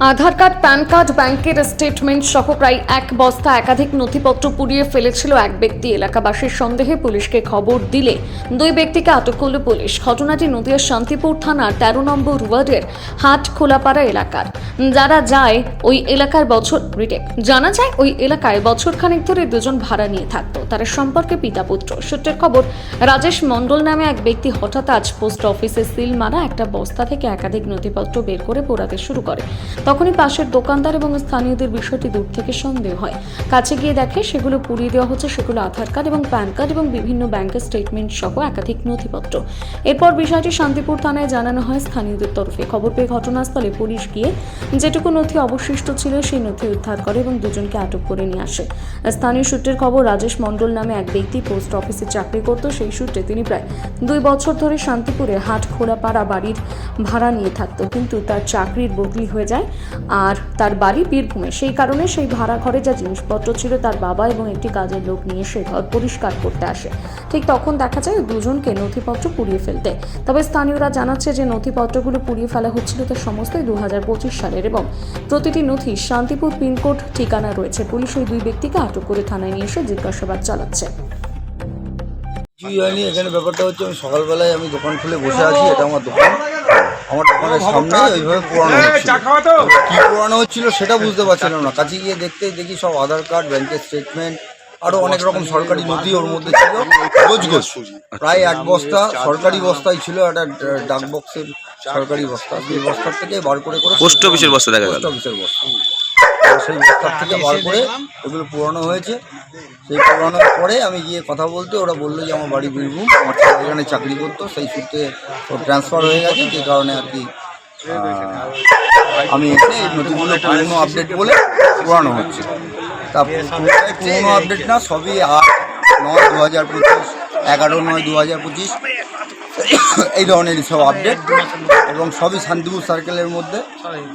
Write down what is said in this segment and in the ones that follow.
আধার card, PAN card, ব্যাংকের statement সহ প্রায় এক বস্তা একাধিক নথিপত্র পুড়িয়ে ফেলেছিল এক ব্যক্তি। এলাকাবাসীর সন্দেহে পুলিশকে খবর দিলে দুই ব্যক্তিকে আটক করল পুলিশ। ঘটনাটি নদিয়ার শান্তিপুর থানার তেরো নম্বর ওয়ার্ডের হাট খোলাপাড়া এলাকার। যারা যায় ওই এলাকার বছর রিটেক জানা যায় ওই এলাকায় বছর খানেক ধরে দুজন ভাড়া নিয়ে থাকতো। তারা সম্পর্কে পিতা পুত্র। সূত্রের খবর, রাজেশ মণ্ডল নামে এক ব্যক্তি হঠাৎ আজ পোস্ট অফিসে সিল মারা একটা বস্তা থেকে একাধিক নথিপত্র বের করে পোড়াতে শুরু করে। তখনই পাশের দোকানদার এবং স্থানীয়দের বিষয়টি দূর থেকে সন্দেহ হয়। কাছে গিয়ে দেখে সেগুলো পুড়িয়ে দেওয়া হচ্ছে, সেগুলো আধার কার্ড এবং প্যান কার্ড এবং বিভিন্ন ব্যাংকের স্টেটমেন্ট সহ একাধিক নথিপত্র। এরপর বিষয়টি শান্তিপুর থানায় জানানো হয় স্থানীয়দের তরফে। খবর পেয়ে ঘটনাস্থলে পুলিশ গিয়ে যেটুকু নথি অবশিষ্ট ছিল সেই নথি উদ্ধার করে এবং দুজনকে আটক করে নিয়ে আসে। স্থানীয় সূত্রের খবর, রাজেশ মণ্ডল নামে এক ব্যক্তি পোস্ট অফিসে চাকরি করত। সেই সূত্রে তিনি প্রায় দুই বছর ধরে শান্তিপুরে হাট খোলাপাড়া বাড়ির ভাড়া নিয়ে থাকত, কিন্তু তার চাকরির বদলি হয়ে যায়। আর তার বাড়ি বীরভূমে। সেই কারণে সেই ভাড়া ঘরে যা জিনিসপত্র ছিল তার বাবা এবং একটি কাজের লোক নিয়ে সে ঘর পরিষ্কার করতে আসে। ঠিক তখন দেখা যায় দুজনকে নথিপত্র পুড়িয়ে ফেলতে। তবে স্থানীয়রা জানাচ্ছে যে নথিপত্রগুলো পুড়িয়ে ফেলা হচ্ছিল তার সমস্তই দু সালের এবং প্রতিটি নথি শান্তিপুর পিনকোড ঠিকানা রয়েছে। পুলিশ ওই দুই ব্যক্তিকে আটক করে থানায় নিয়ে এসে জিজ্ঞাসাবাদ চালাচ্ছে। কিছুই হয়নি। এখানে ব্যাপারটা হচ্ছে আমি সকালবেলায় আমি দোকান খুলে বসে আছি, এটা আমার দোকান। আমার দোকানের সামনে ওইভাবে পুরানো হচ্ছিল কি পুরানো হচ্ছিল সেটা বুঝতে পারছিলাম না। কাছে গিয়ে দেখতে দেখি সব আধার কার্ড ব্যাংকের স্টেটমেন্ট আরও অনেক রকম সরকারি নথি ওর মধ্যে ছিল। গোছ প্রায় এক বস্তা সরকারি বস্তায় ছিল একটা ডাক বক্সের সরকারি বস্তা। সেই বস্তার থেকে বার করে করে পোস্ট অফিসের বস্তা দেখা গেল। পোস্ট অফিসের বস্তা। সেই বস্তার থেকে বার করে এগুলো পুরানো হয়েছে। সেই পুরানোর পরে আমি গিয়ে কথা বলতে, ওরা বলল যে আমার বাড়ি বীরভূম, আমার এখানে চাকরি করতো, সেই সূত্রে ওর ট্রান্সফার হয়ে গেছে, যে কারণে আর কি আমি এসে এই নথিগুলো পুরোনো আপডেট বলে পুরানো হচ্ছে। তা পুরোনো আপডেট না, সবই আট, নয় দু হাজার পঁচিশ, এগারো, নয় দু হাজার পঁচিশ, এই ধরনের সব আপডেট এবং সবই শান্তিপুর সার্কেলের মধ্যে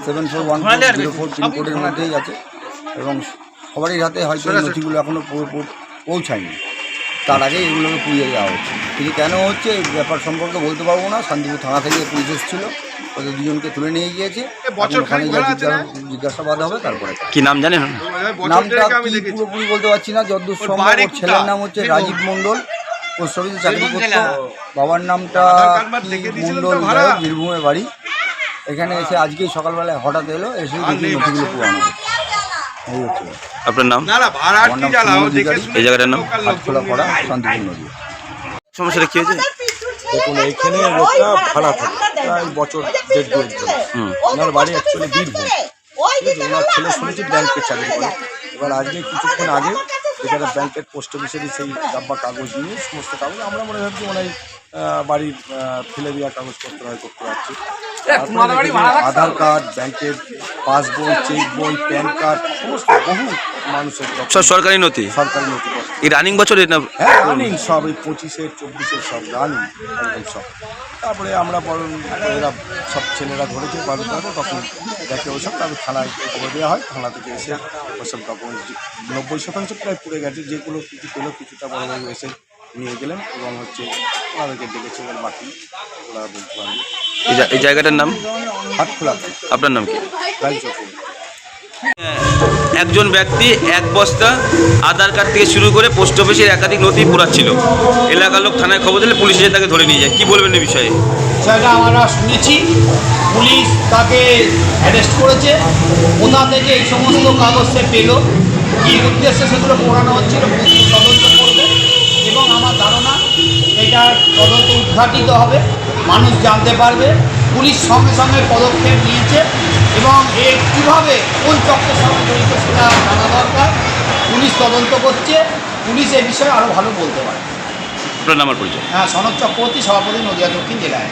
seven four one four zero four পিনকোডের মধ্যেই আছে, এবং সবারই হাতে হয়তো নথিগুলো এখনও পৌঁছায়নি। তার আগে এগুলোকে পুড়িয়ে দেওয়া হচ্ছে। কিন্তু কেন হচ্ছে এই ব্যাপার সম্পর্কে বলতে পারব না। শান্তিপুর থানা থেকে পুলিশ এসেছিল। ওদের দুজনকে তুলে নিয়ে গিয়েছে। ওখানে জিজ্ঞাসাবাদ হবে তারপরে কি নাম জানেন? নামটা পুরোপুরি বলতে পারছি না। যদ্দূর সম্ভব ছেলের নাম হচ্ছে রাজীব মণ্ডল। পোস্ট অফিসে চাকরি করতো। বাবার নামটা মণ্ডল যাই হোক, বীরভূমে বাড়ি। এখানে এসে আজকেই সকালবেলায় হঠাৎ এলো এসে নথিগুলো পুরানো হচ্ছে। এই হচ্ছে। আপনার নাম। এই জায়গাটার নাম? পড়া নদী। সমস্যাটা কি হয়েছে? দেখুন এইখানে লোকটা ভাড়া থাকে। প্রায় বছর দেড় দু একজন হুম। ওনার বাড়ি অ্যাকচুয়ালি বীরভূম। ঠিক আছে ওনার ছেলে শুনেছি ব্যাংকের চাকরি করে। এবার আজকে কিছুক্ষণ আগে যেখানে ব্যাংকের পোস্ট অফিসেরই সেই ডাব্বা কাগজ নিয়ে সমস্ত কাগজ আমরা মনে ভাবছি মনে হয় আহ, বাড়ির ফেলে দেওয়া কাগজপত্র হয় করতে পারছি আধার কার্ড ব্যাংকের পাসবই চেক বই প্যান কার্ড সমস্ত বহু মানুষের সব সরকারি নথি? সরকারি নথি এই রানিং বছরের না হ্যাঁ রানিং সব এই পঁচিশের চব্বিশের সব রানিং একদম সব। তারপরে আমরা বড় এরা সব ছেলেরা ধরেছে বারো তারপর তখন দেখে ওসব তারপর থানায় খবর দেওয়া হয় থানা থেকে এসে ওসব ডকুমেন্ট নব্বই শতাংশ প্রায় পুড়ে গেছে যেগুলো কিছু পেল কিছুটা বড়বাবু এসে নিয়ে গেলেন এবং হচ্ছে ওনাদেরকে ডেকেছে এবার বাকি ওরা বলতে পারবে এই জায়গাটার নাম? হাত খোলা আপনার নাম কি? চক্রবর্তী একজন ব্যক্তি এক বস্তা আধার কার্ড থেকে শুরু করে পোস্ট অফিসের একাধিক নথি পুরাচ্ছিল। এলাকার লোক থানায় খবর দিলে পুলিশ এসে তাকে ধরে নিয়ে যায়। কি বলবেন এই বিষয়ে? সেটা আমরা শুনেছি। পুলিশ তাকে অ্যারেস্ট করেছে। কোথা থেকে এই সমস্ত কাগজ সে পেল। কী উদ্দেশ্যে সেগুলো পড়ানো হচ্ছিল পুলিশ তদন্ত করবে। এবং আমার ধারণা, এটা তদন্ত উদ্ঘাটিত হবে। মানুষ জানতে পারবে। পুলিশ সঙ্গে সঙ্গে পদক্ষেপ নিয়েছে। এবং এর কীভাবে কোন চক্রের সঙ্গে জড়িত সেটা জানা দরকার। পুলিশ তদন্ত করছে। পুলিশ এ বিষয়ে আরও ভালো বলতে পারে। আপনার নাম পরিচয়। হ্যাঁ সনক চক্রবর্তী সভাপতি নদিয়া দক্ষিণ জেলায়।